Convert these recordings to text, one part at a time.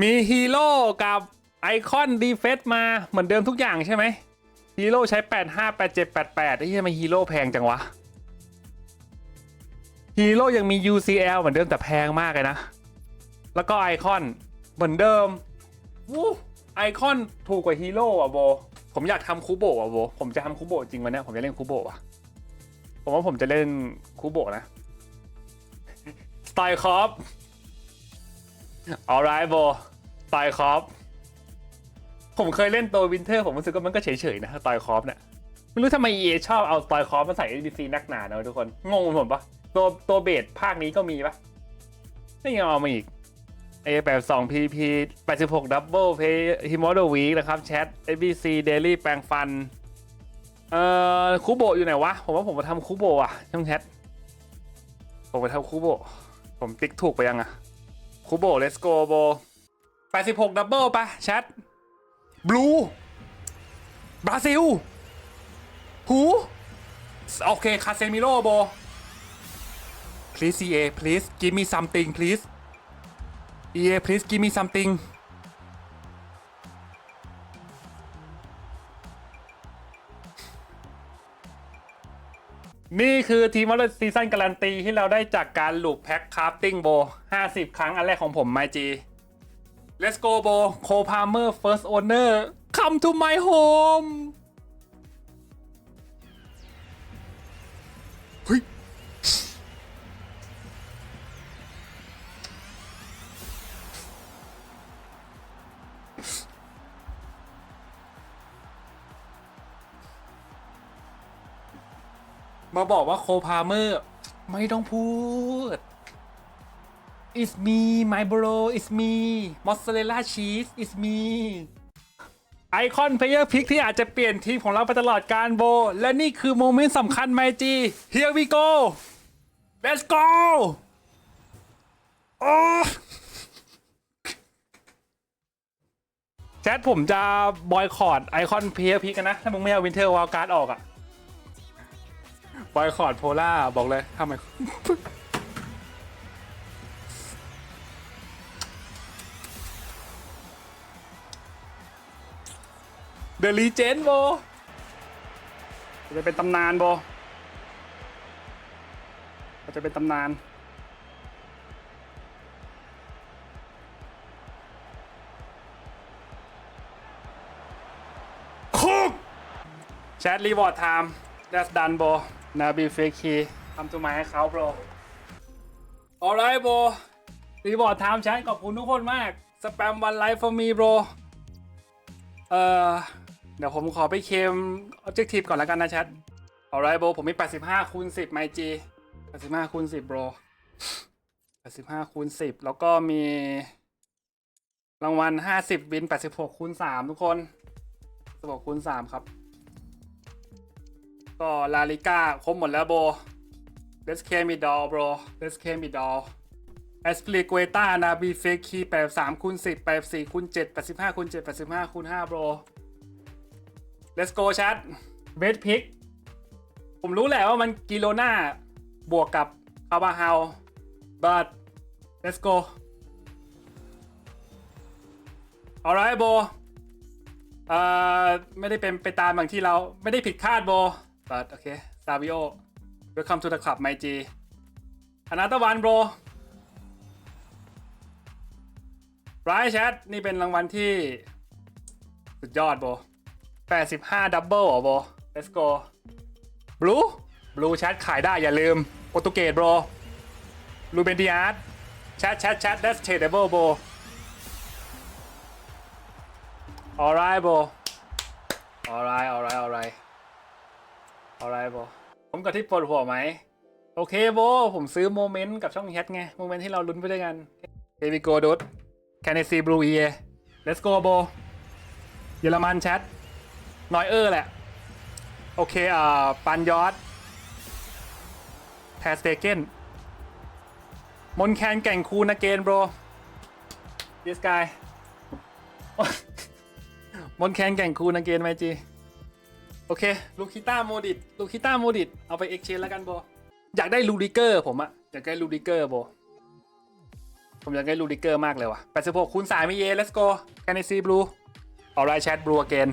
มีฮีโร่กับไอคอนดีเฟสมาเหมือนเดิมทุกอย่างใช่ไหมฮีโร่ใช้ 85 87 88ไอ้ที่ทำไมฮีโร่แพงจังวะฮีโร่ยังมี UCL เหมือนเดิมแต่แพงมากเลยนะ แล้วก็ไอคอนเหมือนเดิมวู้ไอคอนถูกกว่าฮีโร่อะโบ ผมอยากทำคูโบอะโบ ผมจะทำคูโบจริงวันนี้ผมจะเล่นคูโบอะ ผมว่าผมจะเล่นคูโบนะสไตล์คอป alright โบ สไตล์คอปผมเคยเล่นตัววินเทอร์ ผมรู้สึกว่ามันก็เฉยๆนะสไตล์คอปเนี่ยไม่รู้ทำไม EA ชอบเอาสไตล์คอปมาใส่ NPC นักหนาเนะทุกคน งงผมปะตัวตัวเบสภาคนี้ก็มีปะไม่ยังเอามาอีก A 8 2 PP 86 Double Pay h i m o d o Week นะครับแชท ABC Daily แปลงฟัน เอ่อคูโบะอยู่ไหนวะ ผมว่าผมมาทำคูโบะอะช่องแชท ผมไปทำคูโบะผมติ๊กถูกไปยังอะคูโบะ let's go โบ 86 ดับเบิลปะแชทบลูบราซิล หู โอเค คาเซมิโร่โบ please EA please give me something please EA please give me something นี่คือทีมวอลเลย์ซีซั่นการันตีที่เราได้จากการลูปแพ็คคราฟติ้งโบ 50 ครั้งอันแรกของผมไมจี Let's go โบโคพาเมอร์ first owner come to my home เฮ้ยมาบอกว่าโคพาเมอร์ ไม่ต้องพูด It's me my bro It's me mozzarella cheese It's me ไอคอนเพลเยอร์พิกที่อาจจะเปลี่ยนทีมของเราไปตลอดการโบ และนี่คือโมเมนต์สำคัญไมจี Here we go Let's go โอ้แชทผมจะบอยคอรดไอคอนเพลเยอร์พิกกันนะ ถ้ามึงไม่เอาวินเทอร์วอลการ์ดออกอะบอยคอรดโพล่าบอกเลยทำไม เดอะลีเจนโบจะเป็นตำนานโบจะเป็นตำนานคุกแชทรีวอร์ดไทม์ that's done bro นาบีเฟคีทำตัวใหม่ให้เขา bro alright bro รีวอร์ดไทม์แชทขอบคุณทุกคนมาก สแปมวันไลฟ์ for me bro เอ่อ เดี๋ยวผมขอไปเคมออบเจกตีฟก่อนแล้วกันนะแชทเอาไรโบผมมี 85คูณ10ไมจี85คูณ10โบร85คูณ10 แล้วก็มี รางวัล 50 วิน 86คูณ3ทุกคน86คูณ3ครับ ก็ลาลิก้าครบหมดแล้วโบ Let's claim it all bro Let's claim it อสพลีกเวต้านาบีเฟคีแปดสามคูณสิบแปดสี่คูณเจ็ดแปดสิบห้าคูณเจ็ดแปดสิบห้าคูณห้าโบร Let's go ชัดเบสพิกผมรู้แหละว่ามันกิโลนาบวกกับคาบาฮาว but let's go alright bro เอ่อไม่ได้เป็นไปตามอย่างที่เราไม่ได้ผิดคาดโบ but โอเคซาวิโอ welcome to the club my G อนาตวันโบไรแชทนี่เป็นรางวัลที่ สุดยอดโบ 85ดับเบิลเหรอโบ let's go blue blue แชทขายได้อย่าลืมโปรตุเกสโบลูเบนดิอาร์แชทแชทแชท that's tradable bro alright bro alright alright alright alright bro ผมกับที่ปวดหัวไหม โอเคโบ ผมซื้อโมเมนต์กับช่องแชทไง โมเมนต์ที่เราลุ้นไปด้วยกัน Here we go dude Can I see blue EA Let's go โบเยอรมันแชท นอยเออร์แหละ โอเคอ่าปันยอดแทสเตเกนมนแคนแก่งคูนเกน bro this guy มนแคนแก่งคูนเกนไหมจีโอเคลูคิต้าโมดิตลูคิต้าโมดิตเอาไปเอ็กเชนแล้วกันโบอยากได้ลูดิเกอร์ผมอะอยากได้ลูดิเกอร์โบผมอยากได้ลูดิเกอร์มากเลยว่ะ86คูณ3มีเอ let's go can I see blue alright chat blue again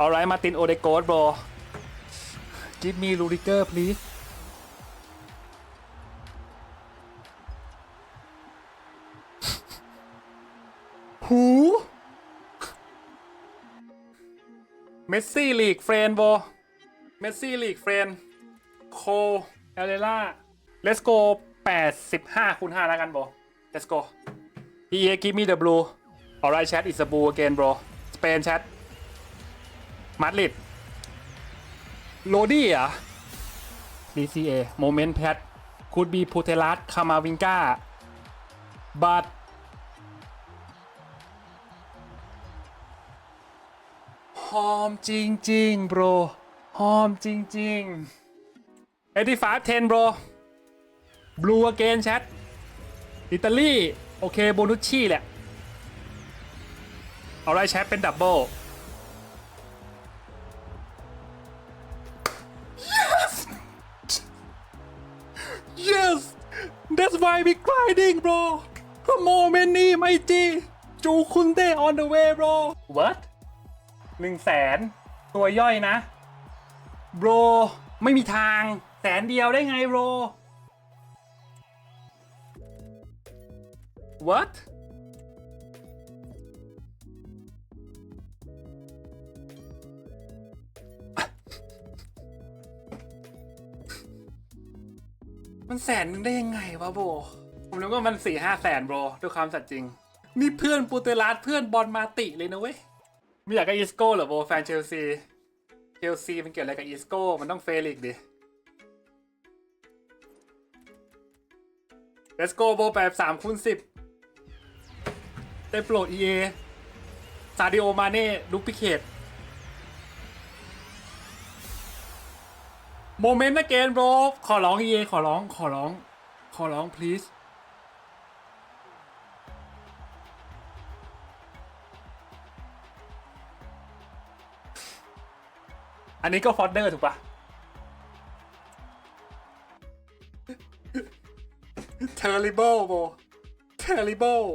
alright Martin Odegaard bro give me Rudiger please หูเมสซี่ลีกเฟรนโบเมสซี่ลีกเฟรนโคเอเลล่า let's go 85คูณ5แล้วกันโบ let's go EA give me the blue alright chat is a blue again bro Spain chat มาดริดโรดี้อะ DCA moment pad could be Putelas Kamavinga but หอมจริงๆ bro หอมจริงๆ85 10 bro blue again chat อิตาลี โอเค โบนุชชี่แหละ เอาไรแชทเป็นดับเบิล why we grinding bro โมเมนต์นี้ไม่จีจูคุนเต on the way bro what หนึ่งแสนตัวย่อยนะ bro ไม่มีทางแสนเดียวได้ไง bro what มันแสนหนึ่งได้ยังไงวะโบ ผมนึกว่ามันสี่ห้าแสนโบรด้วยความสัตย์จริง นี่เพื่อนปูเตลัสเพื่อนบอลมาติเลยนะเว้ยไม่อยากกับอีสโก้เหรอโบแฟนเชลซีเชลซีมันเกี่ยวอะไรกับอีสโก้มันต้องเฟลิกดิ Let's go โบแบบสามคูณสิบได้โปรด EA ซาดิโอมาเน่ลุกพิเคต โมเมนต์นะเกนโบรขอร้อง EA ขอร้องขอร้อง ขอร้อง please อันนี้ก็ฟอดเดอร์ถูกปะ terrible โบ terrible